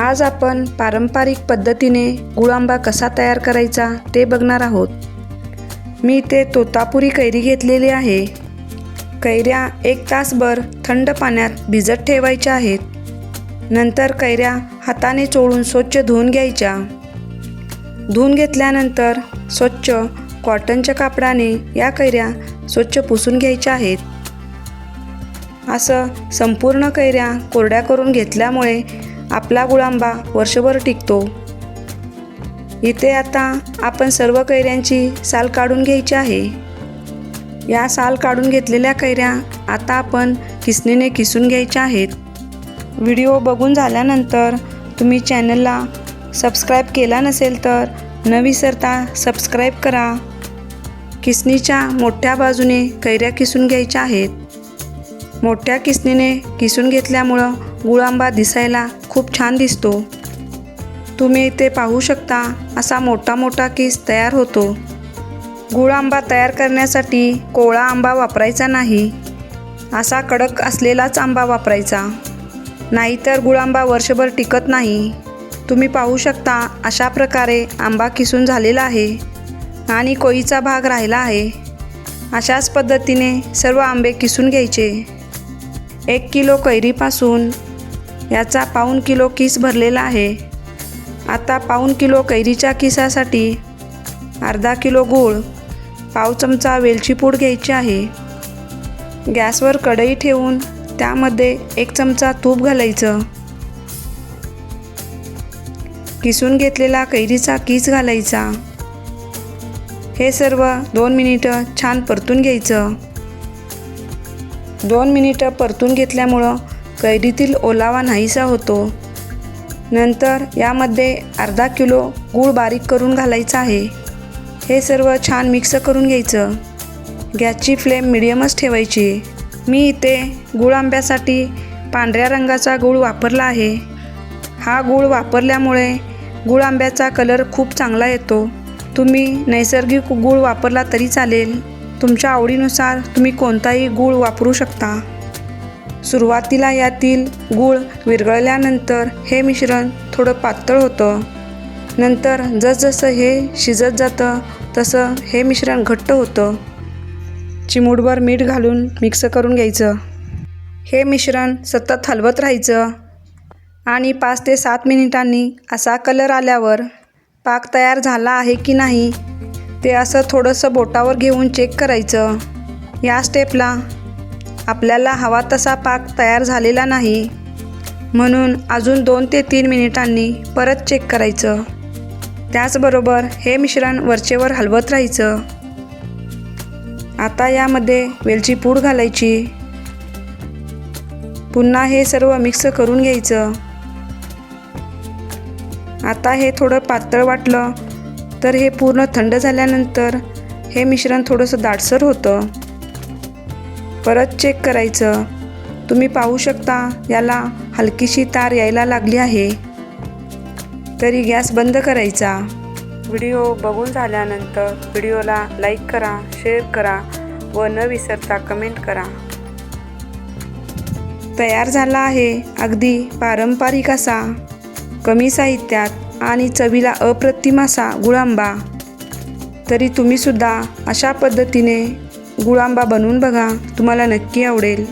आज आपण पारंपरिक पद्धतीने गुळांबा कसा तयार करायचा ते बघणार आहोत. मी ते तोतापुरी कैरी घेतलेली आहे. कैऱ्या एक तासभर थंड पाण्यात भिजत ठेवायच्या आहेत. नंतर कैऱ्या हाताने चोळून स्वच्छ धुवून घ्यायच्या. धुवून घेतल्यानंतर स्वच्छ कॉटनच्या कापडाने या कैऱ्या स्वच्छ पुसून घ्यायच्या आहेत. असं संपूर्ण कैऱ्या कोरड्या करून घेतल्यामुळे आपला गुळांबा वर्षभर टिकतो. इथे आता आपण सर्व कैऱ्यांची साल काढून घ्यायची आहे. या साल काढून घेतलेल्या कैऱ्या आता आपण किसणीने किसून घ्यायच्या आहेत. व्हिडिओ बघून झाल्यानंतर तुम्ही चॅनलला सबस्क्राईब केला नसेल तर न विसरता सबस्क्राईब करा. किसणीच्या मोठ्या बाजूने कैऱ्या किसून घ्यायच्या आहेत. मोठ्या किसणीने किसून घेतल्यामुळं गुळांबा दिसायला खूप छान दिसतो. तुम्ही इथे पाहू शकता असा मोठा मोठा किस तयार होतो. गुळ आंबा तयार करण्यासाठी कोळा आंबा वापरायचा नाही. असा कडक असलेलाच आंबा वापरायचा. नाहीतर गुळ आंबा वर्षभर टिकत नाही. तुम्ही पाहू शकता अशा प्रकारे आंबा किसून झालेला आहे आणि कोळीचा भाग राहिला आहे. अशाच पद्धतीने सर्व आंबे किसून घ्यायचे. एक किलो कैरीपासून याचा पाऊण किलो किस भरलेला आहे. आता पाऊण किलो कैरीच्या किसासाठी अर्धा किलो गूळ पाव चमचा वेलची पूड घ्यायची आहे. गॅसवर कढई ठेवून त्यामध्ये एक चमचा तूप घालायचं. किसून घेतलेला कैरीचा किस घालायचा. हे सर्व दोन मिनिटं छान परतून घ्यायचं. दोन मिनिटं परतून घेतल्यामुळं कैरीतील ओलावा नाहीसा होतो. नंतर यामध्ये अर्धा किलो गूळ बारीक करून घालायचा आहे. हे सर्व छान मिक्स करून घ्यायचं. गॅसची फ्लेम मिडियमच ठेवायची. मी इथे गूळ आंब्यासाठी पांढऱ्या रंगाचा गूळ वापरला आहे. हा गूळ वापरल्यामुळे गूळ आंब्याचा कलर खूप चांगला येतो. तुम्ही नैसर्गिक गूळ वापरला तरी चालेल. तुमच्या आवडीनुसार तुम्ही कोणताही गूळ वापरू शकता. सुरुवातीला यातील गूळ विरघळल्यानंतर हे मिश्रण थोडं पातळ होतं. नंतर जसजसं हे शिजत जातं तसं हे मिश्रण घट्ट होतं. चिमूटभर मीठ घालून मिक्स करून घ्यायचं. हे मिश्रण सतत हलवत राहायचं. आणि पाच ते सात मिनिटांनी असा कलर आल्यावर पाक तयार झाला आहे की नाही ते असं थोडंसं बोटावर घेऊन चेक करायचं. या स्टेपला आपल्याला हवा तसा पाक तयार झालेला नाही. म्हणून अजून दोन ते तीन मिनिटांनी परत चेक करायचं. त्याचबरोबर हे मिश्रण वरचेवर हलवत राहायचं. आता यामध्ये वेलची पूड घालायची. पुन्हा हे सर्व मिक्स करून घ्यायचं. आता हे थोडं पातळ वाटलं तर हे पूर्ण थंड झाल्यानंतर हे मिश्रण थोडंसं दाटसर होतं. परत चेक करायचं. तुम्ही पाहू शकता याला हलकीशी तार यायला लागली आहे. तरी गॅस बंद करायचा. व्हिडिओ बघून झाल्यानंतर व्हिडिओला लाईक करा शेअर करा व न विसरता कमेंट करा. तयार झाला आहे अगदी पारंपरिक असा. कमी साहित्यात आणि चवीला अप्रतिम असा गुळांबा. तरी तुम्हीसुद्धा अशा पद्धतीने गुळांबा बनवून बघा. तुम्हाला नक्की आवडेल.